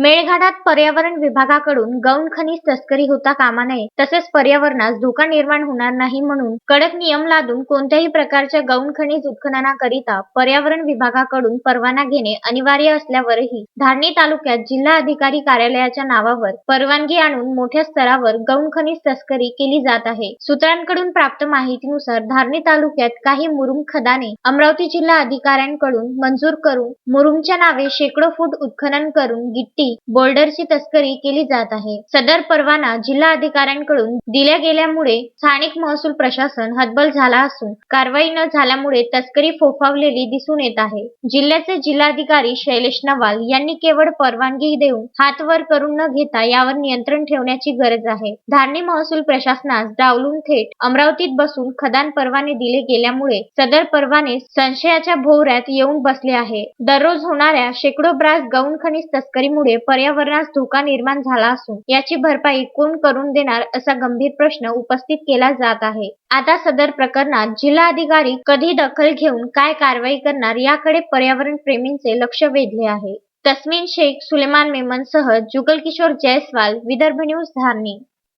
मेळघाटात पर्यावरण विभागाकडून गौण खनिज तस्करी होता कामा नये तसेच पर्यावरणास धोका निर्माण होणार नाही म्हणून कडक नियम लादून कोणत्याही प्रकारच्या गौण खनिज उत्खननाकरिता पर्यावरण विभागाकडून परवाना घेणे अनिवार्य असल्यावरही धारणी तालुक्यात जिल्हा अधिकारी कार्यालयाच्या नावावर परवानगी आणून मोठ्या स्तरावर गौण खनिज तस्करी केली जात आहे. सूत्रांकडून प्राप्त माहितीनुसार धारणी तालुक्यात काही मुरुम खदाने अमरावती जिल्हा अधिकाऱ्यांकडून मंजूर करून मुरुमच्या नावे शेकडो फूट उत्खनन करून गिट्टी बोल्डरची तस्करी केली जात आहे. सदर परवाना जिल्हा अधिकाऱ्यांकडून दिल्या गेल्यामुळे स्थानिक महसूल प्रशासन हतबल झाला असून कारवाई न झाल्यामुळे तस्करी फोफावलेली दिसून येत आहे. जिल्ह्याचे जिल्हाधिकारी शैलेश नवाल यांनी केवळ परवानगी देऊन हात वर करून न घेता यावर नियंत्रण ठेवण्याची गरज आहे. धारणी महसूल प्रशासनास डावलून थेट अमरावतीत बसून खदान परवाने दिले गेल्यामुळे सदर परवाने संशयाच्या भोवऱ्यात येऊन बसले आहे. दररोज होणाऱ्या शेकडो ब्रास गौण खनिज तस्करीमुळे पर्यावरणास धोका निर्माण झाला असून याची भरपाई कोण करून देणार असा गंभीर प्रश्न उपस्थित केला जात आहे. आता सदर प्रकरणात जिल्हाधिकारी कधी दखल घेऊन काय कारवाई करणार याकडे पर्यावरण प्रेमींचे लक्ष वेधले आहे. तस्मिन शेख सुलेमान मेमनसह जुगल किशोर जयस्वाल विदर्भ न्यूज धारणी.